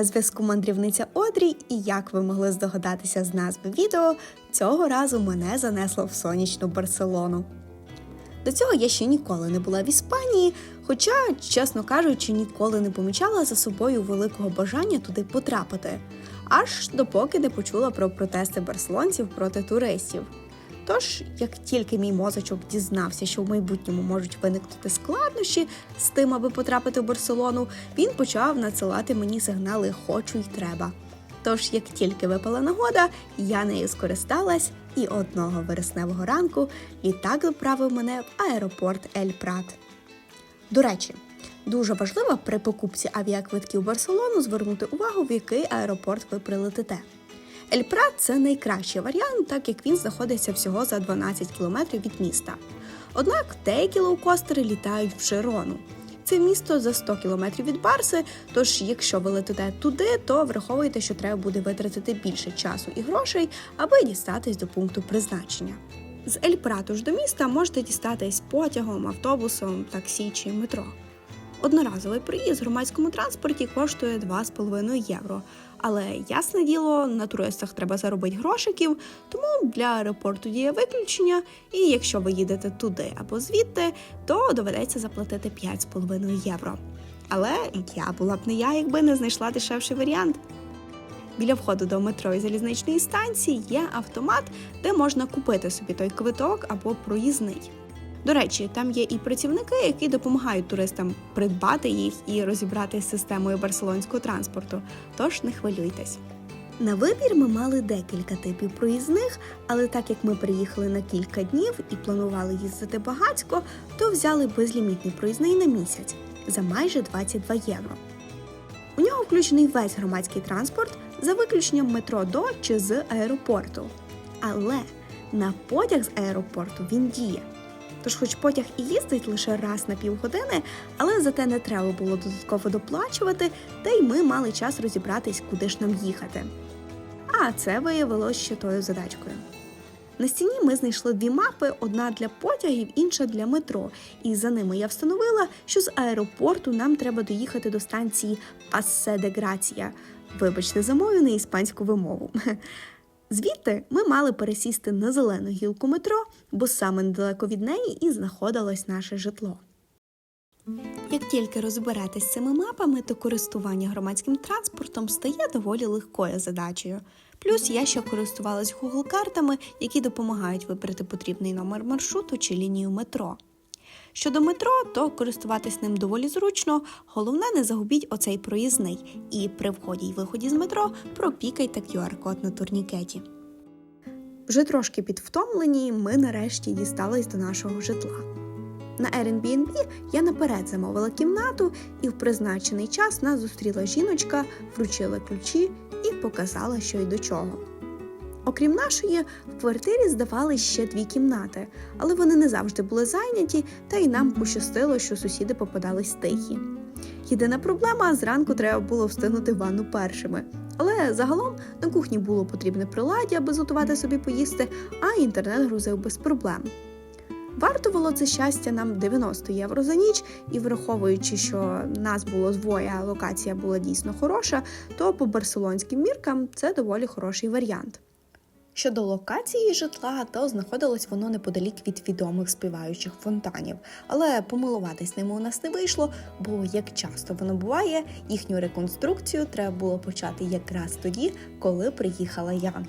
На зв'язку мандрівниця Одрі, і як ви могли здогадатися з назви відео, цього разу мене занесло в сонячну Барселону. До цього я ще ніколи не була в Іспанії, хоча, чесно кажучи, ніколи не помічала за собою великого бажання туди потрапити, аж допоки не почула про протести барселонців проти туристів. Тож, як тільки мій мозочок дізнався, що в майбутньому можуть виникнути складнощі з тим, аби потрапити в Барселону, він почав надсилати мені сигнали Хочу й треба. Тож, як тільки випала нагода, я нею скористалась, і одного вересневого ранку літак доправив мене в аеропорт Ель Прат. До речі, дуже важливо при покупці авіаквитків Барселону звернути увагу, в який аеропорт ви прилетите. Ель Прат – це найкращий варіант, так як він знаходиться всього за 12 кілометрів від міста. Однак деякі лоукостери літають в Жерону. Це місто за 100 кілометрів від Барси, тож якщо ви летите туди, то враховуйте, що треба буде витратити більше часу і грошей, аби дістатись до пункту призначення. З Ель Прату ж до міста можете дістатись потягом, автобусом, таксі чи метро. Одноразовий проїзд в громадському транспорті коштує 2,5 євро. Але ясне діло, на туристах треба заробити грошиків, тому для аеропорту діє виключення. І якщо ви їдете туди або звідти, то доведеться заплатити 5,5 євро. Але я була б не я, якби не знайшла дешевший варіант. Біля входу до метро і залізничної станції є автомат, де можна купити собі той квиток або проїзний. До речі, там є і працівники, які допомагають туристам придбати їх і розібратися з системою барселонського транспорту. Тож не хвилюйтесь. На вибір ми мали декілька типів проїзних, але так як ми приїхали на кілька днів і планували їздити багатько, то взяли безлімітний проїзний на місяць за майже 22 євро. У нього включений весь громадський транспорт за виключенням метро до чи з аеропорту. Але на потяг з аеропорту він діє. Тож, хоч потяг і їздить лише раз на півгодини, але зате не треба було додатково доплачувати, та й ми мали час розібратись, куди ж нам їхати. А це виявилось ще тою задачкою. На стіні ми знайшли дві мапи: одна для потягів, інша для метро. І за ними я встановила, що з аеропорту нам треба доїхати до станції Пассе де Грація. Вибачте за мою неіспанську вимову. Звідти ми мали пересісти на зелену гілку метро, бо саме недалеко від неї і знаходилось наше житло. Як тільки розберетесь з цими мапами, то користування громадським транспортом стає доволі легкою задачею. Плюс я ще користувалась Google картами, які допомагають вибрати потрібний номер маршруту чи лінію метро. Щодо метро, то користуватись ним доволі зручно. Головне, не загубіть оцей проїзний. І при вході й виході з метро пропікайте QR-код на турнікеті. Вже трошки підвтомлені, ми нарешті дістались до нашого житла. На Airbnb я наперед замовила кімнату, і в призначений час нас зустріла жіночка, вручила ключі і показала, що й до чого. Окрім нашої, в квартирі здавались ще дві кімнати, але вони не завжди були зайняті, та й нам пощастило, що сусіди попадались тихі. Єдина проблема зранку треба було встигнути ванну першими. Але загалом на кухні було потрібне приладдя, аби зготувати собі поїсти, а інтернет грузив без проблем. Вартувало це щастя нам 90 євро за ніч, і враховуючи, що нас було двоє, а локація була дійсно хороша, то по барселонським міркам це доволі хороший варіант. Щодо локації житла, то знаходилось воно неподалік від відомих співаючих фонтанів, але помилуватись ними у нас не вийшло, бо як часто воно буває, їхню реконструкцію треба було почати якраз тоді, коли приїхала я.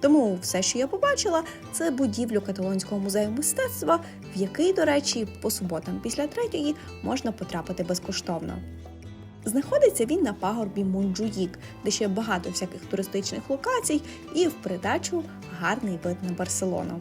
Тому все, що я побачила, це будівлю каталонського музею мистецтва, в який, до речі, по суботам після третьої можна потрапити безкоштовно. Знаходиться він на пагорбі Монджуїк, де ще багато всяких туристичних локацій, і в придачу гарний вид на Барселону.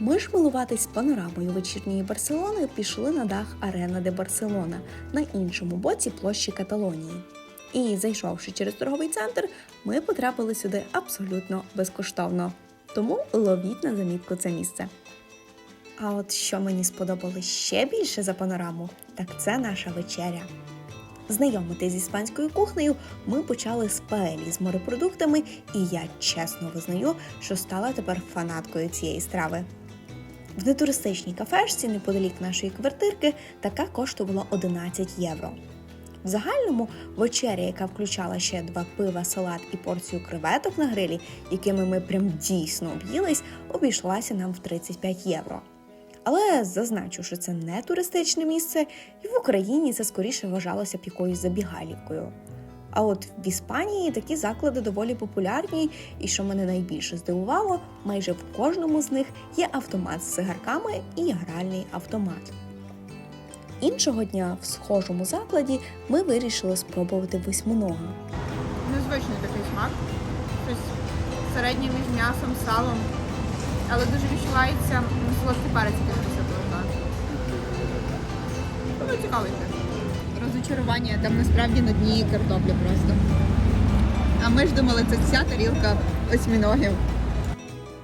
Ми ж милуватись панорамою вечірньої Барселони пішли на дах Арена де Барселона на іншому боці площі Каталонії. І зайшовши через торговий центр, ми потрапили сюди абсолютно безкоштовно. Тому ловіть на замітку це місце. А от що мені сподобалось ще більше за панораму, так це наша вечеря. Знайомитись з іспанською кухнею ми почали з паелі з морепродуктами, і я чесно визнаю, що стала тепер фанаткою цієї страви. В нетуристичній кафешці неподалік нашої квартирки така коштувала 11 євро. В загальному вечеря, яка включала ще два пива, салат і порцію креветок на грилі, якими ми прям дійсно об'їлись, обійшлася нам в 35 євро. Але зазначу, що це не туристичне місце, і в Україні це скоріше вважалося б якоюсь забігалівкою. А от в Іспанії такі заклади доволі популярні, і що мене найбільше здивувало, майже в кожному з них є автомат з цигарками і гральний автомат. Іншого дня в схожому закладі ми вирішили спробувати восьминога. Незвичний такий смак. Щось середнє між м'ясом, салом. Але дуже відчувається солодкий перець, який присипали. Ну, цікавий теж. Розочарування, там насправді на дні картопля просто. А ми ж думали, це вся тарілка осьміногів.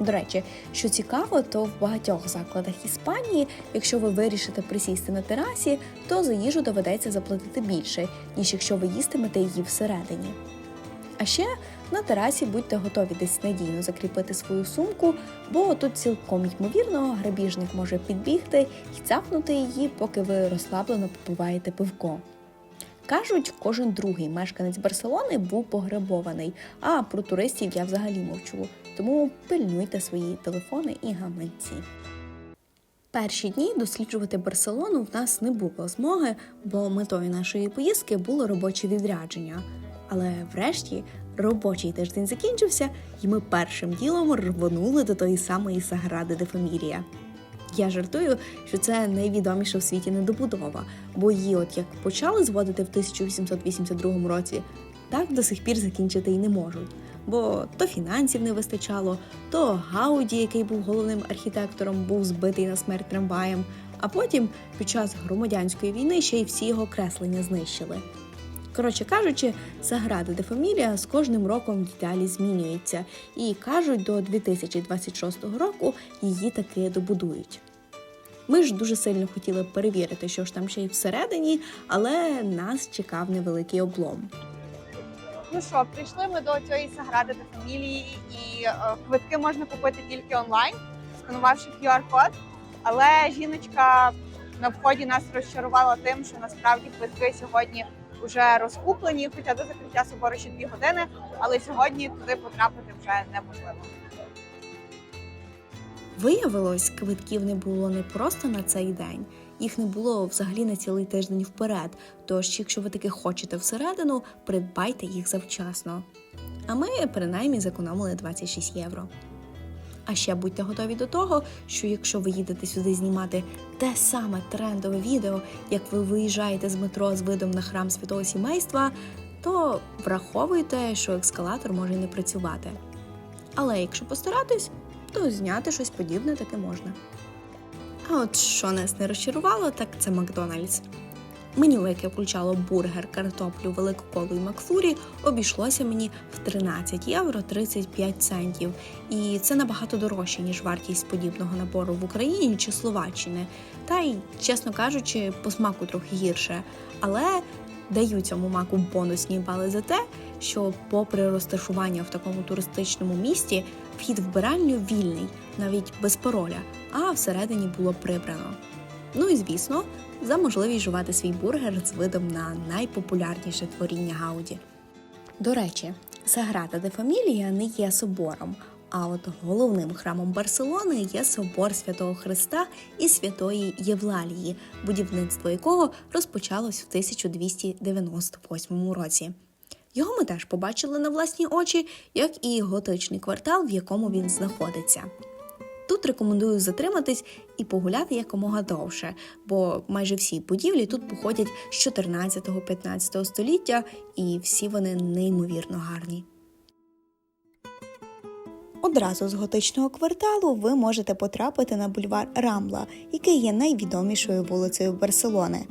До речі, що цікаво, то в багатьох закладах Іспанії, якщо ви вирішите присісти на терасі, то за їжу доведеться заплатити більше, ніж якщо ви їстимете її всередині. А ще на терасі будьте готові десь надійно закріпити свою сумку, бо тут цілком ймовірно грабіжник може підбігти і цапнути її, поки ви розслаблено попиваєте пивко. Кажуть, кожен другий мешканець Барселони був пограбований, а про туристів я взагалі мовчу. Тому пильнуйте свої телефони і гаманці. Перші дні досліджувати Барселону в нас не було змоги, бо метою нашої поїздки було робоче відрядження. Але врешті робочий тиждень закінчився, і ми першим ділом рвонули до тої самої Сагради де Фамілія. Я жартую, що це найвідоміша в світі недобудова, бо її, от як почали зводити в 1882 році, так до сих пір закінчити й не можуть. Бо то фінансів не вистачало, то Гауді, який був головним архітектором, був збитий на смерть трамваєм, а потім під час громадянської війни ще й всі його креслення знищили. Коротше кажучи, Саграда де Фамілія з кожним роком деталі змінюється, і кажуть, до 2026 року її таки добудують. Ми ж дуже сильно хотіли перевірити, що ж там ще й всередині, але нас чекав невеликий облом. Ну що, прийшли ми до цієї Сагради де Фамілії, і е, квитки можна купити тільки онлайн, сканувавши QR-код. Але жіночка на вході нас розчарувала тим, що насправді квитки сьогодні вже розкуплені, хоча до закриття собору ще дві години, але сьогодні туди потрапити вже неможливо. Виявилось, квитків не було не просто на цей день, їх не було взагалі на цілий тиждень вперед. Тож, якщо ви таки хочете всередину, придбайте їх завчасно. А ми принаймні зекономили 26 євро. А ще будьте готові до того, що якщо ви їдете сюди знімати те саме трендове відео, як ви виїжджаєте з метро з видом на храм святого сімейства, то враховуйте, що ескалатор може не працювати. Але якщо постаратись, то зняти щось подібне таки можна. А от що нас не розчарувало, так це Макдональдс. Меню, яке включало бургер, картоплю, велику колу і Макфлурі, обійшлося мені в 13 євро 35 центів. І це набагато дорожче, ніж вартість подібного набору в Україні чи Словаччини. Та й, чесно кажучи, по смаку трохи гірше. Але даю цьому маку бонусні бали за те, що, попри розташування в такому туристичному місті, вхід в биральню вільний, навіть без пароля, а всередині було прибрано. Ну і звісно, за можливість жувати свій бургер з видом на найпопулярніше творіння Гауді. До речі, Саграда де Фамілія не є собором, а от головним храмом Барселони є собор Святого Христа і Святої Євлалії, будівництво якого розпочалось в 1298 році. Його ми теж побачили на власні очі, як і готичний квартал, в якому він знаходиться. Тут рекомендую затриматись і погуляти якомога довше, бо майже всі будівлі тут походять з 14-15 століття, і всі вони неймовірно гарні. Одразу з готичного кварталу ви можете потрапити на бульвар Рамла, який є найвідомішою вулицею Барселони.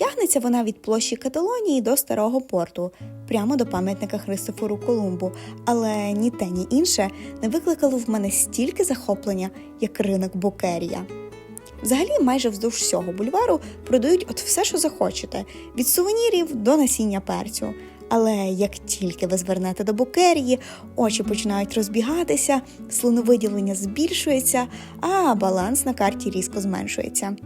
Тягнеться вона від площі Каталонії до старого порту, прямо до пам'ятника Христофору Колумбу, але ні те, ні інше не викликало в мене стільки захоплення, як ринок Букерія. Взагалі, майже вздовж всього бульвару продають от все, що захочете, від сувенірів до насіння перцю. Але як тільки ви звернете до букерії, очі починають розбігатися, слоновиділення збільшується, а баланс на карті різко зменшується.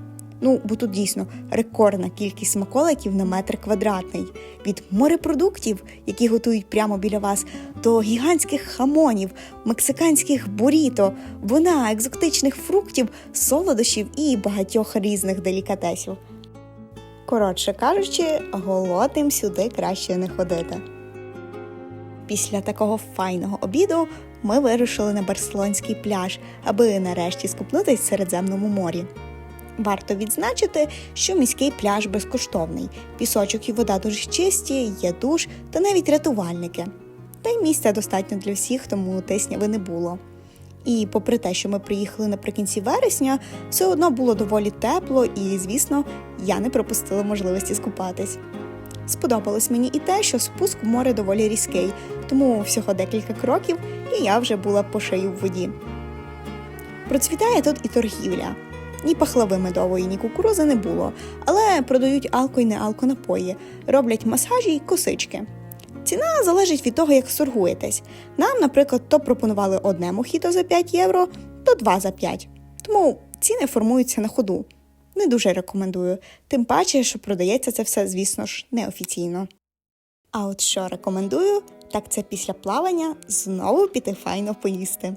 Ну, бо тут дійсно рекордна кількість смаколиків на метр квадратний. Від морепродуктів, які готують прямо біля вас, до гігантських хамонів, мексиканських буріто, вина, екзотичних фруктів, солодощів і багатьох різних делікатесів. Коротше кажучи, голодним сюди краще не ходити. Після такого файного обіду ми вирушили на барселонський пляж, аби нарешті скупнутись в Середземному морі. Варто відзначити, що міський пляж безкоштовний, пісочок і вода дуже чисті, є душ та навіть рятувальники. Та й місця достатньо для всіх, тому тисняви не було. І попри те, що ми приїхали наприкінці вересня, все одно було доволі тепло, і, звісно, я не пропустила можливості скупатись. Сподобалось мені і те, що спуск в море доволі різкий, тому всього декілька кроків, і я вже була по шию в воді. Процвітає тут і торгівля. Ні пахлави медової, ні кукурузи не було, але продають алко й не алконапої, роблять масажі й косички. Ціна залежить від того, як сторгуєтесь. Нам, наприклад, то пропонували одне мохіто за 5 євро, то два за 5. Тому ціни формуються на ходу. Не дуже рекомендую, тим паче, що продається це все, звісно ж, неофіційно. А от що рекомендую, так це після плавання знову піти файно поїсти.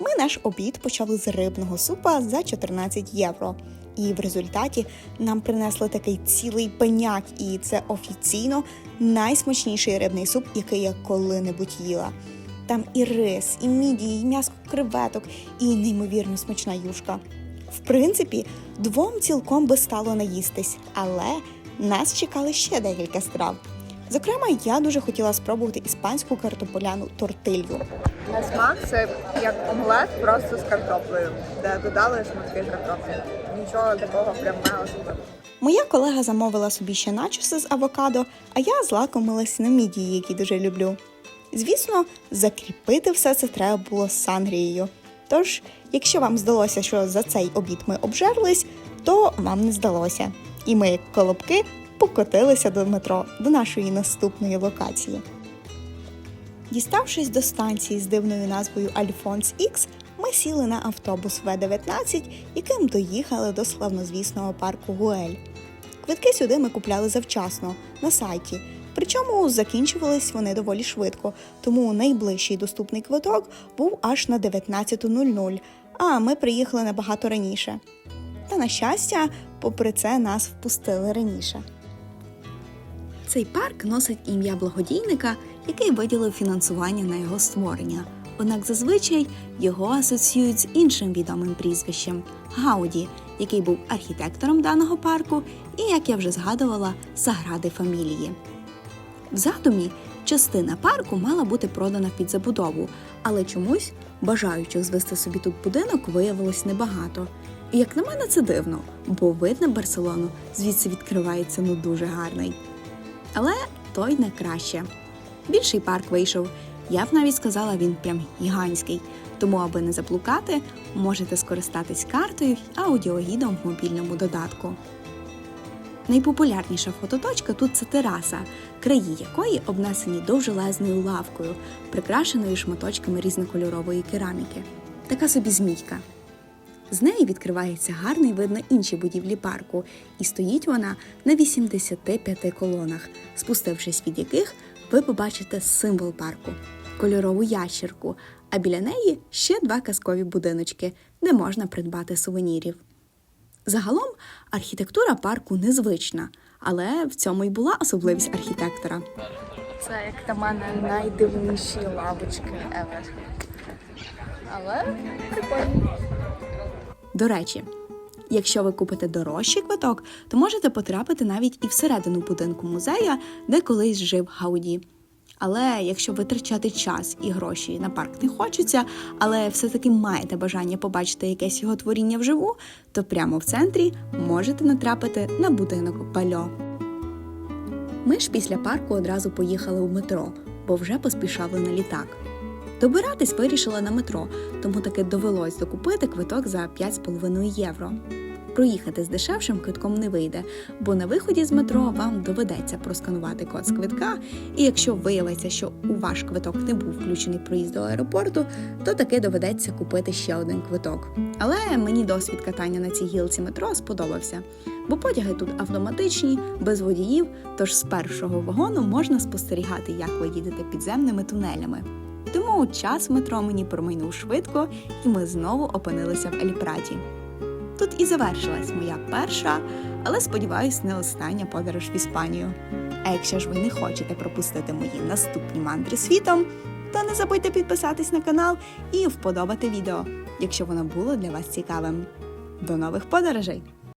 Ми наш обід почали з рибного супа за 14 євро. І в результаті нам принесли такий цілий пеняк, і це офіційно найсмачніший рибний суп, який я коли-небудь їла. Там і рис, і мідії, і м'ясо креветок, і неймовірно смачна юшка. В принципі, двом цілком би стало наїстись, але нас чекали ще декілька страв. Зокрема, я дуже хотіла спробувати іспанську картополяну тортилью. На смак це як омлет просто з картоплею, де додали шматки картоплі. Нічого такого прям не особливого. Моя колега замовила собі ще начоси з авокадо, а я злакомилась на мідії, які дуже люблю. Звісно, закріпити все це треба було сангрією. Тож, якщо вам здалося, що за цей обід ми обжерлись, то вам не здалося. І ми, як колобки, покотилися до метро, до нашої наступної локації. Діставшись до станції з дивною назвою Альфонс Ікс, ми сіли на автобус В-19, яким доїхали до славнозвісного парку Гуель. Квитки сюди ми купляли завчасно на сайті. Причому закінчувались вони доволі швидко, тому найближчий доступний квиток був аж на 19.00, а ми приїхали набагато раніше. Та на щастя, попри це нас впустили раніше. Цей парк носить ім'я благодійника, який виділив фінансування на його створення. Однак зазвичай його асоціюють з іншим відомим прізвищем Гауді, який був архітектором даного парку, і, як я вже згадувала, Сагради Фамілії. В задумі частина парку мала бути продана під забудову, але чомусь бажаючих звести собі тут будинок виявилось небагато. І як на мене, це дивно, бо вид на Барселону звідси відкривається ну дуже гарний. Але той не краще. Більший парк вийшов. Я б навіть сказала, він прям гігантський. Тому, аби не заблукати, можете скористатись картою й аудіогідом в мобільному додатку. Найпопулярніша фототочка тут це тераса, краї якої обнесені довжелезною лавкою, прикрашеною шматочками різнокольорової кераміки. Така собі змійка. З неї відкривається гарний вид на інші будівлі парку, і стоїть вона на 85 колонах, спустившись від яких ви побачите символ парку кольорову ящерку, а біля неї ще два казкові будиночки, де можна придбати сувенірів. Загалом архітектура парку незвична, але в цьому й була особливість архітектора. Це, як на мене, найдивніші лавочки ever. Але прикольно. До речі, якщо ви купите дорожчий квиток, то можете потрапити навіть і всередину будинку музея, де колись жив Гауді. Але якщо витрачати час і гроші на парк не хочеться, але все-таки маєте бажання побачити якесь його творіння вживу, то прямо в центрі можете натрапити на будинок Бальо. Ми ж після парку одразу поїхали у метро, бо вже поспішали на літак. Добиратись вирішила на метро, тому таки довелось докупити квиток за 5,5 євро. проїхати з дешевшим квитком не вийде, бо на виході з метро вам доведеться просканувати код з квитка, і якщо виявиться, що у ваш квиток не був включений проїзд до аеропорту, то таки доведеться купити ще один квиток. Але мені досвід катання на цій гілці метро сподобався, бо потяги тут автоматичні, без водіїв, тож з першого вагону можна спостерігати, як ви їдете підземними тунелями. Тому час метро мені промайнув швидко, і ми знову опинилися в Еліпраті. Тут і завершилась моя перша, але сподіваюсь, не остання подорож в Іспанію. А якщо ж ви не хочете пропустити мої наступні мандри світом, то не забудьте підписатись на канал і вподобати відео, якщо воно було для вас цікавим. До нових подорожей!